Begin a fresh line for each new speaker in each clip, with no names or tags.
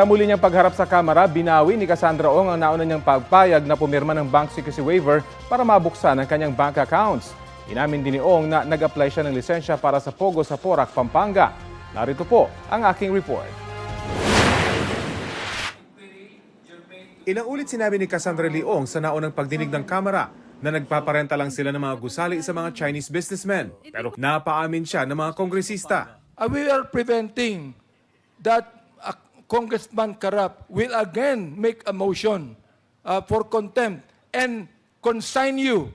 Sa muli niyang pagharap sa kamera, binawi ni Cassandra Ong ang nauna niyang pagpayag na pumirma ng bank secrecy waiver para mabuksan ang kanyang bank accounts. Inamin din ni Ong na nag-apply siya ng lisensya para sa Pogo sa Porac, Pampanga. Narito po ang aking report. Ilang ulit sinabi ni Cassandra Leong sa naunang pagdinig ng kamera na nagpaparenta lang sila ng mga gusali sa mga Chinese businessmen. Pero napaamin siya ng mga kongresista.
Uh, we are preventing that Congressman Karap will again make a motion uh, for contempt and consign you,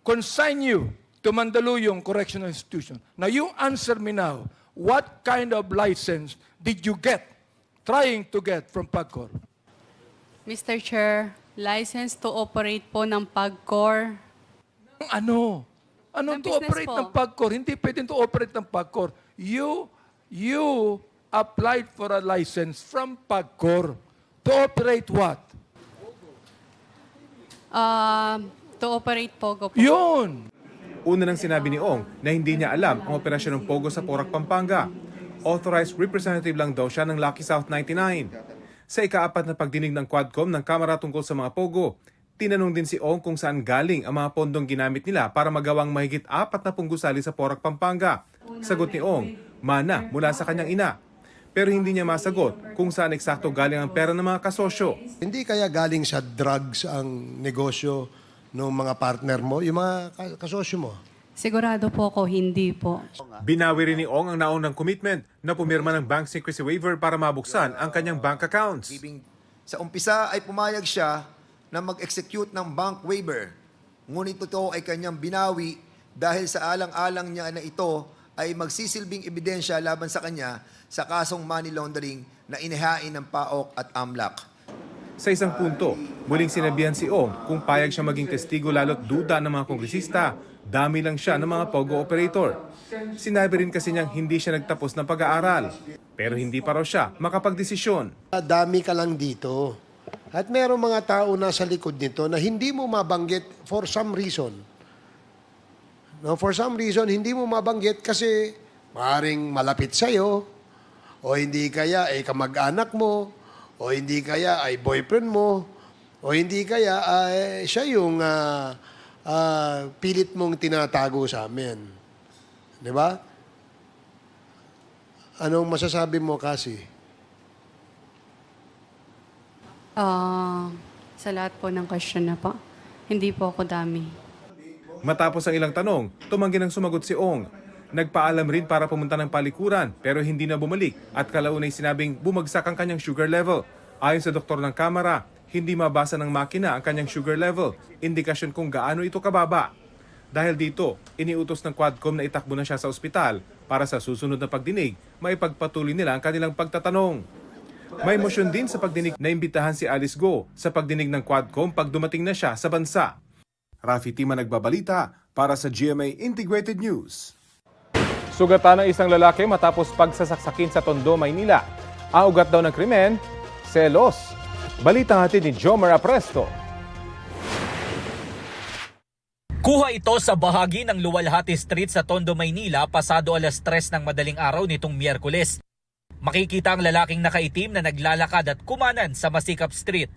consign you to Mandaluyong Correctional Institution. Now you answer me now, what kind of license did you get, trying to get from PAGCOR?
Mr. Chair, license to operate po ng PAGCOR.
Ano? Ano
Ng
to operate
po.
ng PAGCOR? Hindi pwedeng to operate ng PAGCOR. You, you applied for a license from PAGCOR. To operate what?
Uh, to operate POGO po.
Yun!
Una nang sinabi ni Ong na hindi niya alam ang operasyon ng Pogo sa Porac, Pampanga. Authorized representative lang daw siya ng Lucky South 99. Sa ikaapat na pagdinig ng Quadcom ng Kamara tungkol sa mga Pogo, tinanong din si Ong kung saan galing ang mga pondong ginamit nila para magawang mahigit apat na punggusali sa Porac, Pampanga. Sagot ni Ong, mana mula sa kanyang ina. Pero hindi niya masagot kung saan eksakto galing ang pera ng mga kasosyo.
Hindi kaya galing sa drugs ang negosyo ng mga partner mo, yung mga ka- kasosyo mo?
Sigurado po ako, hindi po.
Binawi rin ni Ong ang naunang commitment na pumirma ng bank secrecy waiver para mabuksan ang kanyang bank accounts.
Sa umpisa ay pumayag siya na mag-execute ng bank waiver. Ngunit ito ay kanyang binawi dahil sa alang-alang niya na ito ay magsisilbing ebidensya laban sa kanya sa kasong money laundering na inihain ng PAOK at AMLAC.
Sa isang punto, muling sinabihan si Ong kung payag siya maging testigo lalo't duda ng mga kongresista, dami lang siya ng mga POGO operator. Sinabi rin kasi niyang hindi siya nagtapos ng pag-aaral. Pero hindi pa raw siya makapagdesisyon.
Dami ka lang dito. At merong mga tao nasa likod nito na hindi mo mabanggit for some reason. No, for some reason, hindi mo mabanggit kasi maaaring malapit sa'yo, o hindi kaya ay kamag-anak mo, o hindi kaya ay boyfriend mo, o hindi kaya ay siya yung ah, ah, pilit mong tinatago sa amin. Di ba? Anong masasabi mo kasi?
Ah, sa lahat po ng question na po, hindi po ako dami.
Matapos ang ilang tanong, tumanggi ng sumagot si Ong. Nagpaalam rin para pumunta ng palikuran pero hindi na bumalik at kalaunay sinabing bumagsak ang kanyang sugar level. Ayon sa doktor ng kamera, hindi mabasa ng makina ang kanyang sugar level, indikasyon kung gaano ito kababa. Dahil dito, iniutos ng Quadcom na itakbo na siya sa ospital para sa susunod na pagdinig, maipagpatuloy nila ang kanilang pagtatanong. May motion din sa pagdinig na imbitahan si Alice Go sa pagdinig ng Quadcom pag dumating na siya sa bansa. Rafi Tima nagbabalita para sa GMA Integrated News. Sugatan ng isang lalaki matapos pagsasaksakin sa Tondo, Maynila. Ang ugat daw ng krimen, selos. Balita hatid ni Jomer Apresto.
Kuha ito sa bahagi ng Luwalhati Street sa Tondo, Maynila pasado alas 3 ng madaling araw nitong Miyerkules. Makikita ang lalaking nakaitim na naglalakad at kumanan sa Masikap Street.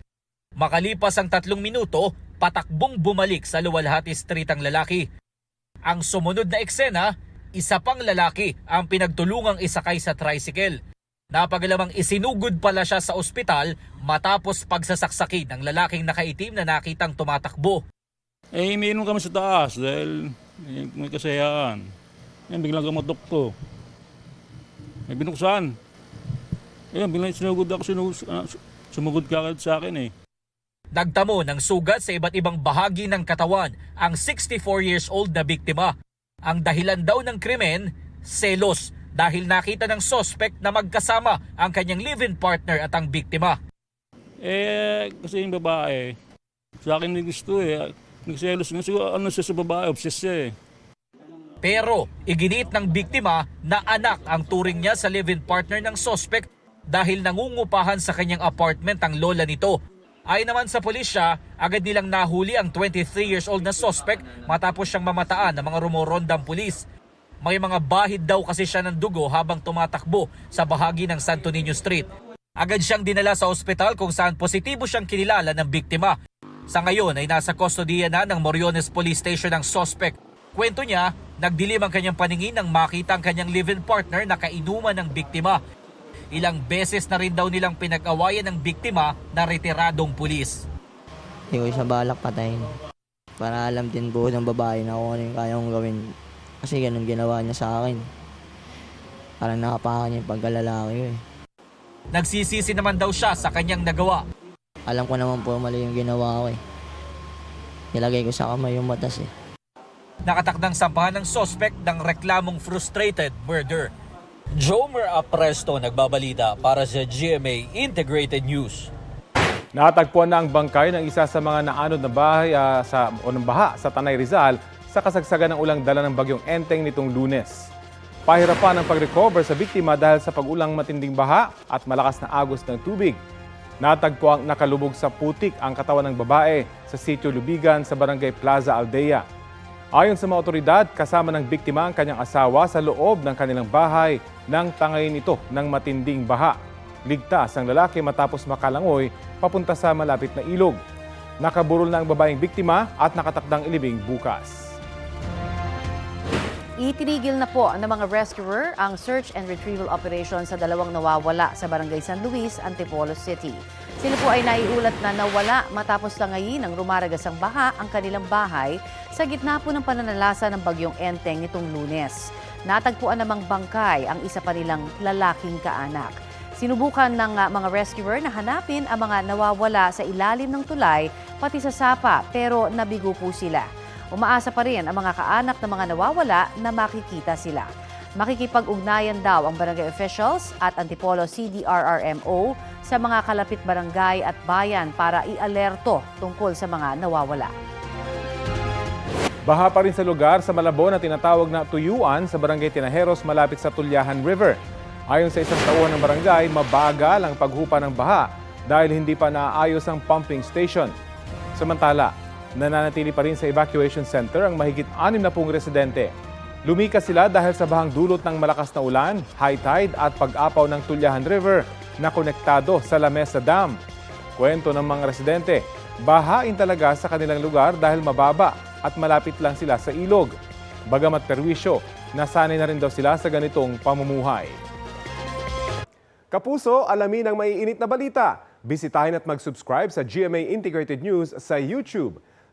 Makalipas ang tatlong minuto, patakbong bumalik sa Luwalhati Street ang lalaki. Ang sumunod na eksena, isa pang lalaki ang pinagtulungang isakay sa tricycle. Napagalamang isinugod pala siya sa ospital matapos pagsasaksakin ng lalaking nakaitim na nakitang tumatakbo.
Eh, umiinom kami sa taas dahil may kasayaan. Yan, biglang kamatok ko. May binuksan. Ayun, biglang sinugod ako, sinugod, ah, sumugod ka sa akin eh.
Nagtamo ng sugat sa iba't ibang bahagi ng katawan ang 64 years old na biktima. Ang dahilan daw ng krimen, selos dahil nakita ng suspect na magkasama ang kanyang live-in partner at ang biktima.
Eh, kasi yung babae, sa akin hindi gusto eh. Nagselos nga siguro, ano siya sa babae, obsessed siya eh.
Pero iginit ng biktima na anak ang turing niya sa live-in partner ng suspect dahil nangungupahan sa kanyang apartment ang lola nito. Ayon naman sa pulisya, agad nilang nahuli ang 23 years old na suspect matapos siyang mamataan ng mga rumorondang pulis. May mga bahid daw kasi siya ng dugo habang tumatakbo sa bahagi ng Santo Niño Street. Agad siyang dinala sa ospital kung saan positibo siyang kinilala ng biktima. Sa ngayon ay nasa kustodiya na ng Moriones Police Station ang suspect. Kwento niya, nagdilim ang kanyang paningin nang makita ang kanyang live-in partner na kainuman ng biktima. Ilang beses na rin daw nilang pinag-awayan ng biktima na retiradong pulis.
Hindi ko siya balak patayin. Para alam din po ng babae na kung ano yung kaya kong gawin. Kasi ganun ginawa niya sa akin. Parang nakapakan niya yung pagkalalaki ko eh.
Nagsisisi naman daw siya sa kanyang nagawa.
Alam ko naman po mali yung ginawa ko eh. Nilagay ko sa kamay yung matas eh.
Nakatakdang sampahan ng suspect ng reklamong frustrated murder. Jomer Apresto nagbabalita para sa GMA Integrated News.
Natagpuan na ang bangkay ng isa sa mga naanod na bahay ah, sa, o ng baha sa Tanay Rizal sa kasagsagan ng ulang dala ng bagyong Enteng nitong lunes. Pahirapan ang pag-recover sa biktima dahil sa pag-ulang matinding baha at malakas na agos ng tubig. Natagpo ang nakalubog sa putik ang katawan ng babae sa sitio Lubigan sa barangay Plaza Aldea. Ayon sa mga otoridad, kasama ng biktima ang kanyang asawa sa loob ng kanilang bahay nang tangayin ito ng matinding baha. Ligtas ang lalaki matapos makalangoy papunta sa malapit na ilog. Nakaburol na ang babaeng biktima at nakatakdang ilibing bukas.
Itinigil na po ng mga rescuer ang search and retrieval operation sa dalawang nawawala sa Barangay San Luis, Antipolo City. Sila po ay naiulat na nawala matapos tangayin ng rumaragas ang baha ang kanilang bahay sa gitna po ng pananalasa ng bagyong Enteng nitong lunes. Natagpuan namang bangkay ang isa pa nilang lalaking kaanak. Sinubukan ng uh, mga rescuer na hanapin ang mga nawawala sa ilalim ng tulay pati sa sapa pero nabigo po sila. Umaasa pa rin ang mga kaanak ng mga nawawala na makikita sila. Makikipag-ugnayan daw ang barangay officials at Antipolo CDRRMO sa mga kalapit barangay at bayan para i-alerto tungkol sa mga nawawala.
Baha pa rin sa lugar sa Malabon na tinatawag na tuyuan sa barangay Tinajeros malapit sa Tulyahan River. Ayon sa isang tauhan ng barangay, mabagal ang paghupa ng baha dahil hindi pa naayos ang pumping station. Samantala, nananatili pa rin sa evacuation center ang mahigit 60 na pong residente. Lumikas sila dahil sa bahang dulot ng malakas na ulan, high tide at pag-apaw ng Tulyahan River na konektado sa La Mesa Dam. Kwento ng mga residente, bahain talaga sa kanilang lugar dahil mababa at malapit lang sila sa ilog. Bagamat perwisyo, nasanay na rin daw sila sa ganitong pamumuhay. Kapuso, alamin ang maiinit na balita. Bisitahin at mag-subscribe sa GMA Integrated News sa YouTube.